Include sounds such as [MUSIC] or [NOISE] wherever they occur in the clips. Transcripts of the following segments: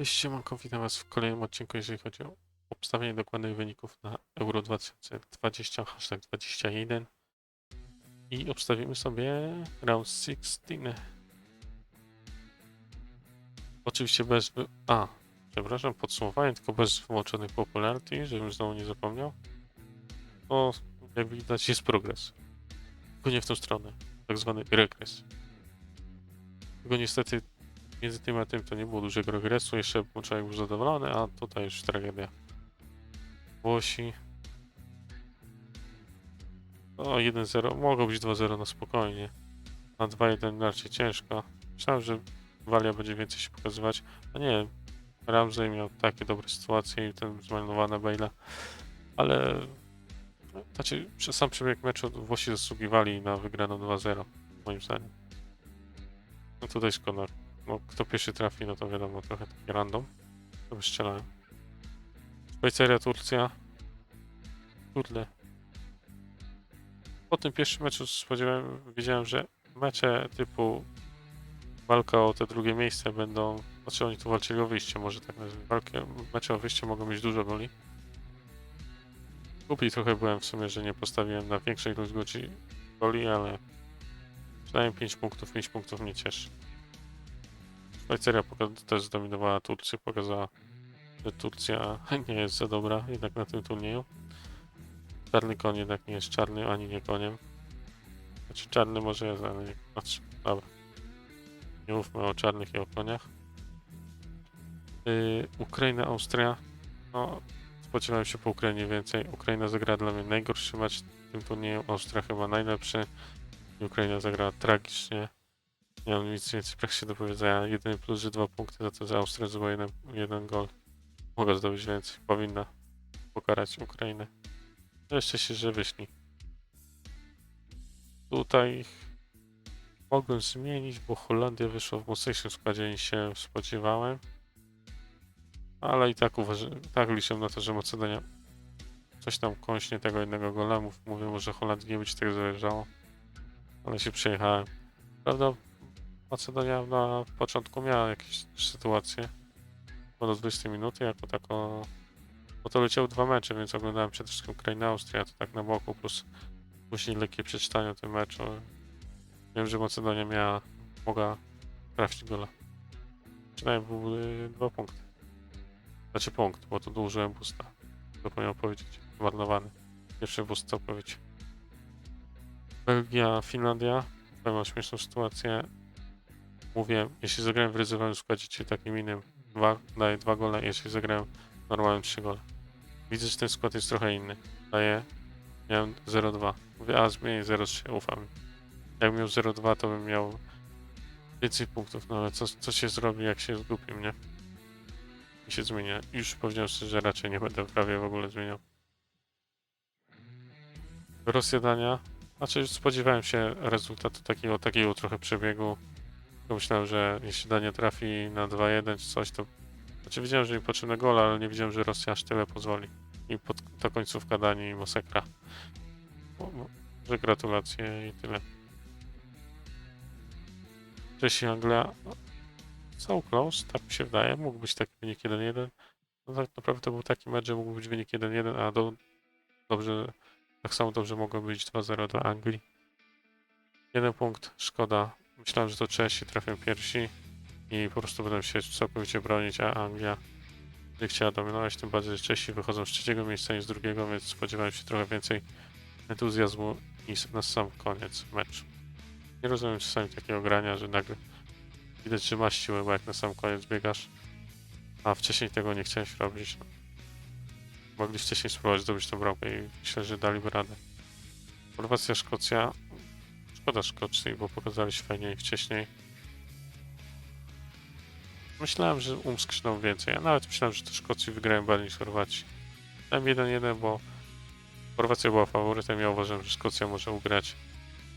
Cześć, siemanko, witam was w kolejnym odcinku, jeżeli chodzi o obstawienie dokładnych wyników na Euro 2020, hashtag 21 i obstawimy sobie round 16. Oczywiście bez... A, przepraszam, podsumowanie, tylko bez wyłączonych popularity, żebym znowu nie zapomniał. O, jak widać jest progres. Tylko nie w tą stronę, tak zwany regres. Tylko niestety między tym a tym to nie było dużego regresu, jeszcze człowiek był zadowolony, a tutaj już tragedia. Włosi. O, 1-0, mogło być 2-0 na spokojnie. Na 2-1 raczej ciężko. Myślałem, że Walia będzie więcej się pokazywać, a nie. Ramsey miał takie dobre sytuacje i ten zmarnowany Bale'a, ale znaczy, przez sam przebieg meczu Włosi zasługiwali na wygraną 2-0, moim zdaniem. No tutaj szkoda no, kto pierwszy trafi, no to wiadomo, trochę taki random. To wystrzelałem. Szwajcaria, Turcja. Kurde. Po tym pierwszym meczu spodziewałem, wiedziałem, że mecze typu walka o te drugie miejsce będą, znaczy oni tu walczyli o wyjście, może tak nazwijmy. Walki, mecze o wyjście mogą mieć dużo goli. Głupi trochę byłem w sumie, że nie postawiłem na większej ilość goli- goli, ale przynajmniej 5 punktów, 5 punktów mnie cieszy. Poka- też zdominowała Turcję, pokazała, że Turcja [LAUGHS] nie jest za dobra jednak na tym turnieju. Czarny koń jednak nie jest czarny, ani nie koniem. Znaczy czarny może jest, ale nie... Znaczy, dobra. Nie mówmy o czarnych i o koniach. Yy, Ukraina, Austria. No, spodziewałem się po Ukrainie więcej. Ukraina zagrała dla mnie najgorszy mecz w tym turnieju. Austria chyba najlepszy. Ukraina zagrała tragicznie. Nie mam nic więcej praktycznie do powiedzenia. Jedyny plus, że dwa punkty za to, że Austria zdobyła jeden, jeden gol. Mogła zdobyć więcej. Powinna pokarać Ukrainę. Jeszcze się, że wyszli. Tutaj mogłem zmienić, bo Holandia wyszła w mocniejszym składzie niż się spodziewałem. Ale i tak uważam, tak liczę na to, że Macedonia coś tam kąśnie tego jednego gola. Mów- Mówię, że Holandii nie będzie tego zależało. Ale się przejechałem. Prawda, Macedonia na początku miała jakieś sytuacje. Bo do 20 minuty jako tako. Bo to leciały dwa mecze, więc oglądałem przede wszystkim Ukrainę Austria, to tak na boku, plus później lekkie przeczytanie o tym meczu. Wiem, że Macedonia miała, mogła trafić gola. Przynajmniej były dwa punkty. Znaczy punkt, bo tu dłużyłem busta. Zapomniałem powiedzieć. Zmarnowany. Pierwszy boost całkowicie. Belgia, Finlandia. Mam śmieszną sytuację mówię, jeśli zagrałem w ryzykowym składzie, czyli takim innym, dwa, daję dwa gole, jeśli zagrałem normalnym trzy gole. Widzę, że ten skład jest trochę inny. Daję, miałem 0-2. Mówię, a zmienię 0-3, ufam. Jak miał 0-2, to bym miał więcej punktów, no ale co, co się zrobi, jak się zgubi mnie? I się zmienia. Już powiedziałem sobie, że raczej nie będę prawie w ogóle zmieniał. Rosja, Dania. Znaczy, spodziewałem się rezultatu takiego, takiego trochę przebiegu. Tylko myślałem, że jeśli Dania trafi na 2-1 czy coś, to... Znaczy wiedziałem, że mi potrzebne gola, ale nie wiedziałem, że Rosja aż tyle pozwoli. I pod, ta końcówka Danii masakra. No, no, że gratulacje i tyle. Cześć Anglia. So close, tak mi się wydaje. Mógł być taki wynik 1-1. No tak naprawdę to był taki mecz, że mógł być wynik 1-1, a do, dobrze, tak samo dobrze mogło być 2-0 do Anglii. Jeden punkt, szkoda. Myślałem, że to Czesi trafią pierwsi i po prostu będą się całkowicie bronić, a Anglia będzie chciała dominować, tym bardziej, że Czesi wychodzą z trzeciego miejsca niż z drugiego, więc spodziewałem się trochę więcej entuzjazmu niż na sam koniec meczu. Nie rozumiem czasami takiego grania, że nagle widać, że masz siłę, bo jak na sam koniec biegasz, a wcześniej tego nie chciałeś robić. No. Mogli wcześniej spróbować zdobyć tą bramkę i myślę, że daliby radę. Chorwacja, Szkocja, Szkoda Szkocji, bo pokazali się fajniej wcześniej. Myślałem, że umskrzną więcej. Ja nawet myślałem, że to Szkocji wygrają bardziej niż Chorwaci. Dałem 1-1, bo Chorwacja była faworytem. Ja uważam, że Szkocja może ugrać.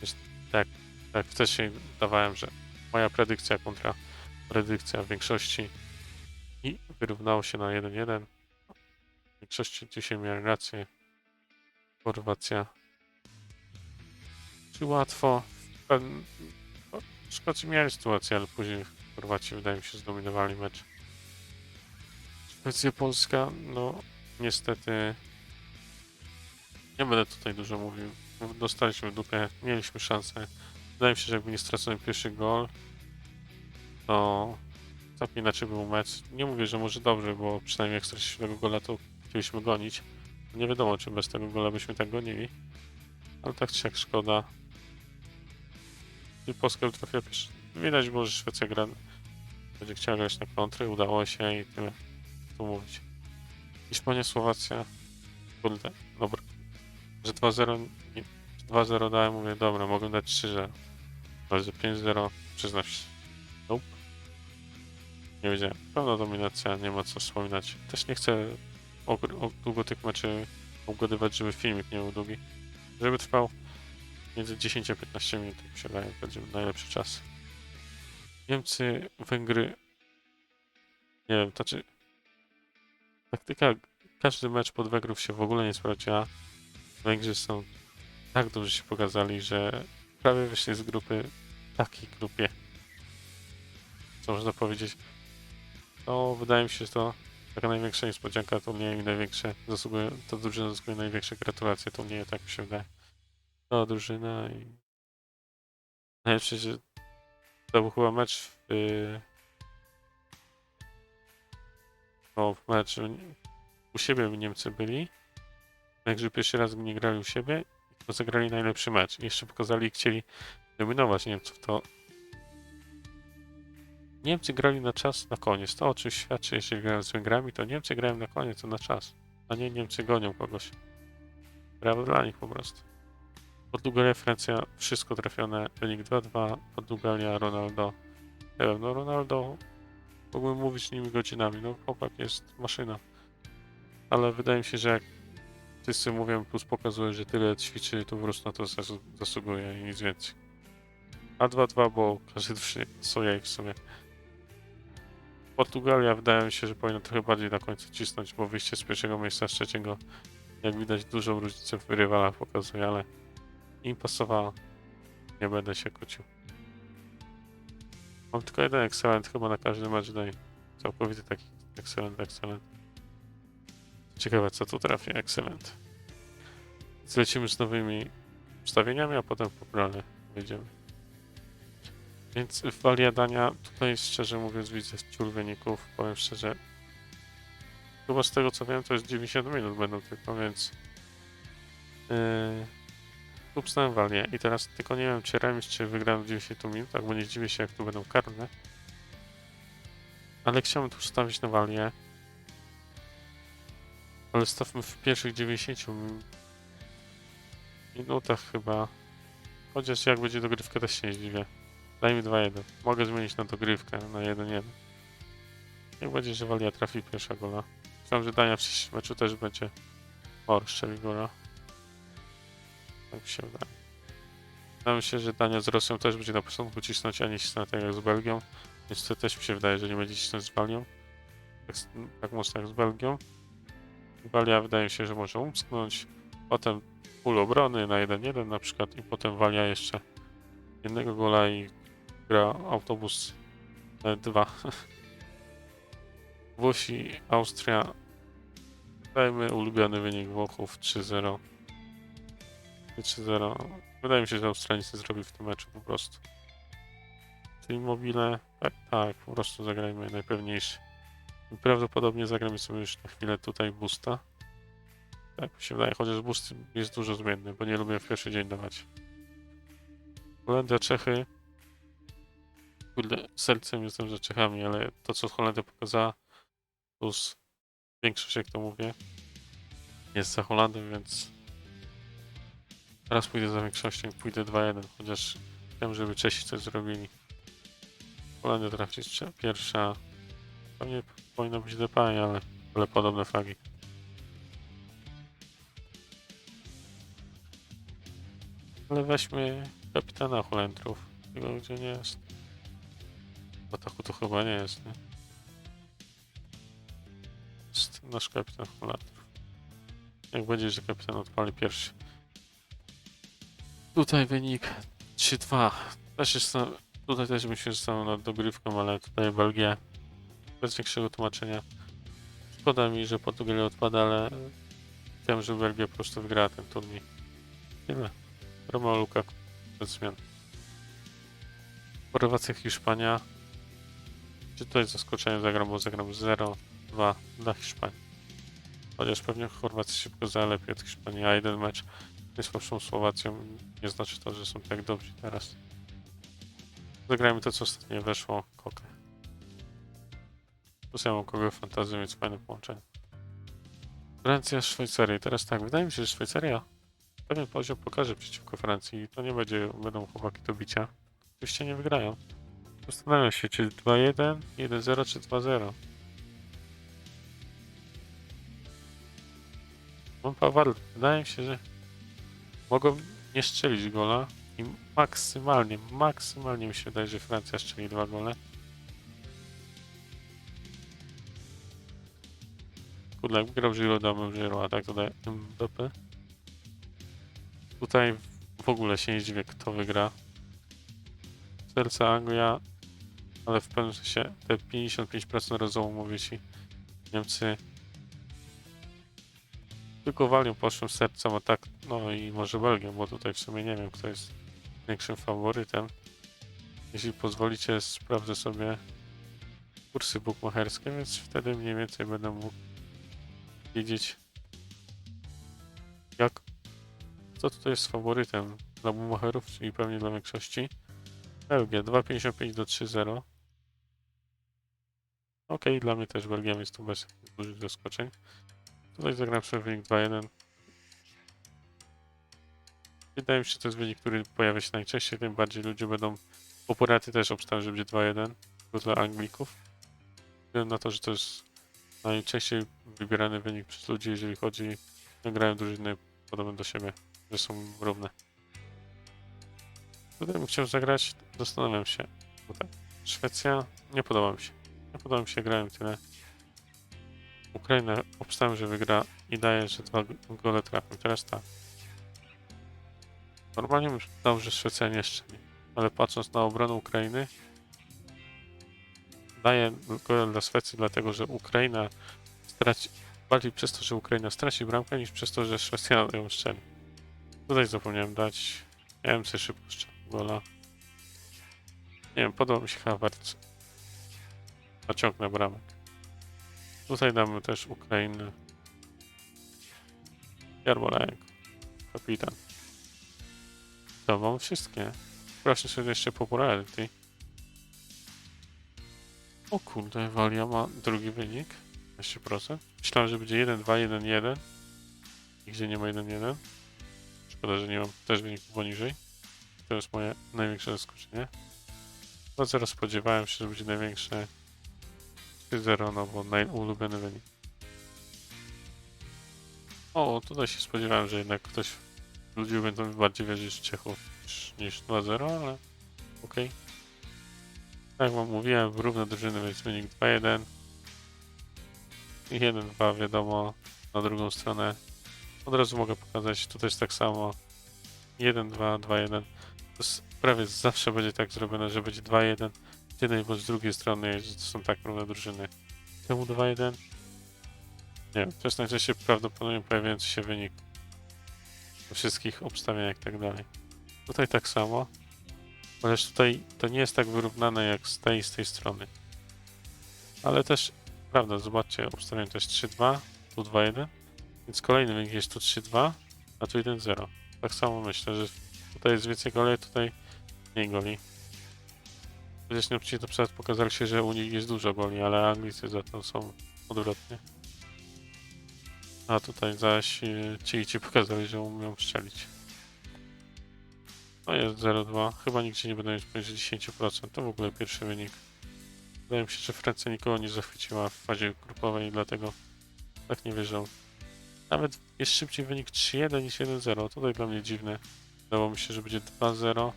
Jest tak, tak wcześniej dawałem, że moja predykcja kontra predykcja większości i wyrównało się na 1-1. W większości dzisiaj miałem rację. Chorwacja czy łatwo? No, Szkoci mieli sytuację, ale później Chorwaci wydaje mi się zdominowali mecz. Szwecja, Polska, no niestety nie będę tutaj dużo mówił. Dostaliśmy dupę, mieliśmy szansę. Wydaje mi się, że jakby nie stracony pierwszy gol, to całkiem inaczej był mecz. Nie mówię, że może dobrze, bo przynajmniej jak straciliśmy tego gola, to chcieliśmy gonić. Nie wiadomo, czy bez tego gola byśmy tak gonili. Ale tak czy jak szkoda. I Polska trafiła pierwszy. Widać było, że Szwecja gra, będzie chciała grać na kontry, udało się i tyle. Tu mówić. Hiszpania, Słowacja. Kurde, dobra. Że 2-0, nie- 2-0 dałem, mówię, dobra, mogę dać 3-0. Ale że 5-0, przyznam się. Nope. Nie wiedziałem. Pełna dominacja, nie ma co wspominać. Też nie chcę o, o długo tych meczy ugadywać, żeby filmik nie był długi. Żeby trwał między 10 a 15 minut, mi się wydaje, będzie najlepszy czas. Niemcy, Węgry. Nie wiem, to czy. Taktyka, każdy mecz pod Węgrów się w ogóle nie sprawdziła. Węgrzy są tak dobrze się pokazali, że prawie wyszli z grupy takiej grupie. Co można powiedzieć? No, wydaje mi się, że to taka największa niespodzianka turnieju i największe zasługuje, ta drużyna zasługuje największe gratulacje turnieju, tak mi się wydaje. To drużyna i najlepsze, że to był chyba mecz w, yy... no, w mecz u siebie Niemcy byli. Także pierwszy raz nie grali u siebie to zagrali najlepszy mecz. I jeszcze pokazali, chcieli dominować Niemców. To Niemcy grali na czas, na koniec. To o czym świadczy, jeśli grają z Węgrami, to Niemcy grają na koniec, to na czas. A nie Niemcy gonią kogoś. Brawo dla nich po prostu. Portugalia, Francja, wszystko trafione. Wynik 2-2. Portugalia, Ronaldo. Nie wiem, no Ronaldo mógłbym mówić nimi godzinami. No chłopak jest maszyna. Ale wydaje mi się, że jak wszyscy mówią, plus pokazuje, że tyle ćwiczy, to po prostu na to zasługuje i nic więcej. A 2-2, bo każdy drużynie pasuje i w sumie. Portugalia wydaje mi się, że powinna trochę bardziej na końcu cisnąć, bo wyjście z pierwszego miejsca z trzeciego, jak widać, dużą różnicę w rywalach pokazuje, ale im pasowało. Nie będę się kłócił. Mam tylko jeden excellent chyba na każdy mecz daj. Całkowity taki excellent, excellent. Ciekawe co tu trafi, excellent. Zlecimy z nowymi ustawieniami, a potem popularnie wyjdziemy. Więc w waliadania tutaj szczerze mówiąc widzę ciul wyników, powiem szczerze. Chyba z tego co wiem to jest 90 minut będą tylko, więc yy, upstałem walię i teraz tylko nie wiem czy remis czy wygram w 90 minutach, bo nie zdziwię się jak tu będą karne. Ale chciałbym tu ustawić na walię. Ale stawmy w pierwszych 90 min- minutach chyba. Chociaż jak będzie dogrywka też się nie zdziwię. Daj mi 2-1. Mogę zmienić na dogrywkę na 1-1. Jak będzie, że Walia trafi pierwsza gola. Myślałem, że Dania w meczu też będzie. O, strzeli gola. Tak się wydaje. Wydaje mi się, że Dania z Rosją też będzie na początku cisnąć, a nie cisnąć tak jak z Belgią. To też mi się wydaje, że nie będzie cisnąć z Walią. Tak, tak mocno jak z Belgią. Walia wydaje mi się, że może umsknąć. Potem pól obrony na 1-1 na przykład i potem Walia jeszcze jednego gola i gra autobus 2. [LAUGHS] Włosi, Austria. Dajmy ulubiony wynik Włochów 3-0. 3-0. Wydaje mi się, że Australicy zrobi w tym meczu po prostu. Czyli mobile. Tak, tak, po prostu zagrajmy najpewniejszy. Prawdopodobnie zagramy sobie już na chwilę tutaj boosta. Tak mi się wydaje, chociaż boost jest dużo zmienny, bo nie lubię w pierwszy dzień dawać. Holandia, Czechy. Kurde, sercem jestem za Czechami, ale to co Holandia pokazała, plus większość, jak to mówię, jest za Holandią, więc teraz pójdę za większością pójdę 2-1, chociaż chciałem, żeby Czesi coś zrobili. Holandia trafi trze- pierwsza. Pewnie powinno być Depay, ale, ale podobne flagi. Ale weźmy kapitana Holendrów. Tego gdzie nie jest. Bo taku to chyba nie jest, nie? Jest nasz kapitan Holendrów. Jak będzie, że kapitan odpali pierwszy. Tutaj wynik 3-2. Też jest tutaj też myślę, że są nad dogrywką, ale tutaj Belgia bez większego tłumaczenia. Szkoda mi, że Portugalia odpada, ale chciałem, że Belgia po prostu wygrała ten turniej. Tyle. Romeo Lukaku bez zmian. Chorwacja, Hiszpania. Czy to jest zaskoczenie? Zagram, bo zagram 0-2 dla Hiszpanii. Chociaż pewnie Chorwacja szybko zalepi od Hiszpanii, a jeden mecz z słabszą Słowacją nie znaczy to, że są tak dobrzy teraz. Zagrajmy to, co ostatnio weszło, kokę. Plus ja mam kogo fantazję, więc fajne połączenie. Francja, Szwajcaria. I Teraz tak, wydaje mi się, że Szwajcaria pewien poziom pokaże przeciwko Francji i to nie będzie, będą chłopaki do bicia. Oczywiście nie wygrają. Zastanawiam się, czy 2-1, 1-0 czy 2-0. Mam Pawar, wydaje mi się, że mogą nie strzelić gola i maksymalnie, maksymalnie mi się wydaje, że Francja strzeli dwa gole. Kurde, grał Giro, dałbym Giro, a tak tutaj Mbappé. Tutaj w ogóle się nie dziwię, kto wygra. Serce Anglia, ale w pewnym sensie te 55% rozumu mówię ci. Niemcy tylko walią poszłym sercem, a tak, no i może Belgią, bo tutaj w sumie nie wiem, kto jest większym faworytem. Jeśli pozwolicie, sprawdzę sobie kursy bukmacherskie, więc wtedy mniej więcej będę mógł wiedzieć, jak, co tutaj jest faworytem dla bukmacherów, czyli pewnie dla większości. Belgia 2,55 do 3,0. Ok, dla mnie też Belgia jest tu bez dużych zaskoczeń. Tutaj zagram sobie wynik 2-1. Wydaje mi się, że to jest wynik, który pojawia się najczęściej, tym bardziej ludzie będą popuraty też obstawiać, że będzie 2-1, tylko dla Anglików. Względu na to, że to jest najczęściej wybierany wynik przez ludzi, jeżeli chodzi, jak grają drużyny podobne do siebie, że są równe. Tutaj bym chciał zagrać, zastanawiam się. Tutaj. Szwecja, nie podoba mi się. Nie podoba mi się, grałem tyle. Ukraina obstawiam, że wygra i daje, że dwa gole trafią. Teraz tak. Normalnie bym dał, że Szwecja nie strzeli, ale patrząc na obronę Ukrainy, daję gole dla Szwecji, dlatego że Ukraina straci, bardziej przez to, że Ukraina straci bramkę, niż przez to, że Szwecja ją strzeli. Tutaj zapomniałem dać. Bym sobie szybko gola. Nie wiem, podoba mi się Havertz. Naciągnę bramek. Tutaj damy też Ukrainę. Jarmolenko. Kapitan. To wam wszystkie. Proszę sobie jeszcze popularity. O kurde, Walia ma drugi wynik. 15%. Myślałem, że będzie 1, 2, 1, 1. Nigdzie nie ma 1, 1. Szkoda, że nie mam też wyniku poniżej. To jest moje największe zaskoczenie. 2-0 spodziewałem się, że będzie największe 3-0, no bo najulubiony wynik. O, tutaj się spodziewałem, że jednak ktoś, ludzie będą bardziej wierzyć Czechów niż, niż 2-0, ale okej. Tak jak wam mówiłem, równe drużyny, więc wynik 2-1. I 1-2 wiadomo, na drugą stronę. Od razu mogę pokazać, tutaj jest tak samo. 1-2, 2-1. To jest, prawie zawsze będzie tak zrobione, że będzie 2-1 z jednej bądź z drugiej strony, że to są tak równe drużyny. Czemu 2-1? Nie wiem, to jest najczęściej prawdopodobnie pojawiający się wynik wszystkich obstawieniach i tak dalej. Tutaj tak samo, chociaż tutaj to nie jest tak wyrównane jak z tej z tej strony. Ale też, prawda, zobaczcie, obstawienie to jest 3-2, tu 2-1, więc kolejny wynik jest tu 3-2, a tu 1-0. Tak samo myślę, że tutaj jest więcej goli, tutaj mniej goli. Chociaż nie to przykład pokazali się, że u nich jest dużo goli, ale Anglicy za to są odwrotnie. A tutaj zaś e, ci ci pokazali, że umieją strzelić. No jest 0-2. Chyba nigdzie nie będę mieć poniżej 10%. To w ogóle pierwszy wynik. Wydaje mi się, że Francja nikogo nie zachwyciła w fazie grupowej dlatego tak nie wierzą. Nawet jest szybciej wynik 3-1 niż 1-0. Tutaj dla mnie dziwne. Wydawało mi się, że będzie 2-0.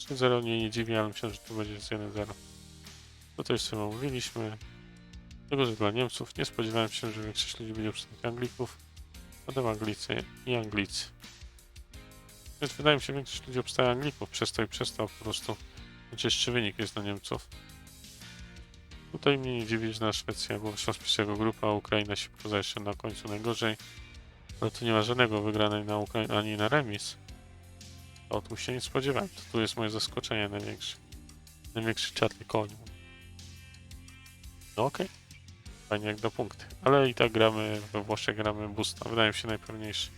3-0 mnie nie dziwi, ale myślałem, że to będzie 1-0. Tutaj już sobie omówiliśmy. Tego, że dla Niemców nie spodziewałem się, że większość ludzi będzie obstawiać Anglików. Potem Anglicy i Anglicy. Więc wydaje mi się, że większość ludzi obstawia Anglików przez to i przez to po prostu. Chociaż jeszcze wynik jest dla Niemców. Tutaj mnie nie dziwi, że na Szwecja, wyszła z pierwszego grupa, a Ukraina się poza jeszcze na końcu najgorzej. Ale tu nie ma żadnego wygranej na Ukrainie, ani na remis. O, tu się nie spodziewałem. To tu jest moje zaskoczenie największe. Największy czarny koń. No okej. Fajnie jak do punkty. Ale i tak gramy, we Włoszech gramy boosta. Wydaje mi się najpewniejszy.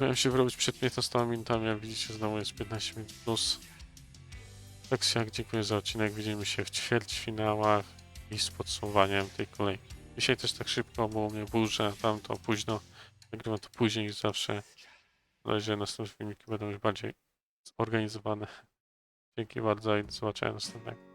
Miałem się wyrobić przed 15 minutami, jak widzicie znowu jest 15 minut plus. Tak jak dziękuję za odcinek. Widzimy się w ćwierćfinałach i z podsumowaniem tej kolejki. Dzisiaj też tak szybko, bo u mnie burza, tam to późno. Nagrywam to później zawsze. Na razie następne filmiki będą już bardziej zorganizowane. Dzięki bardzo i do zobaczenia następnego.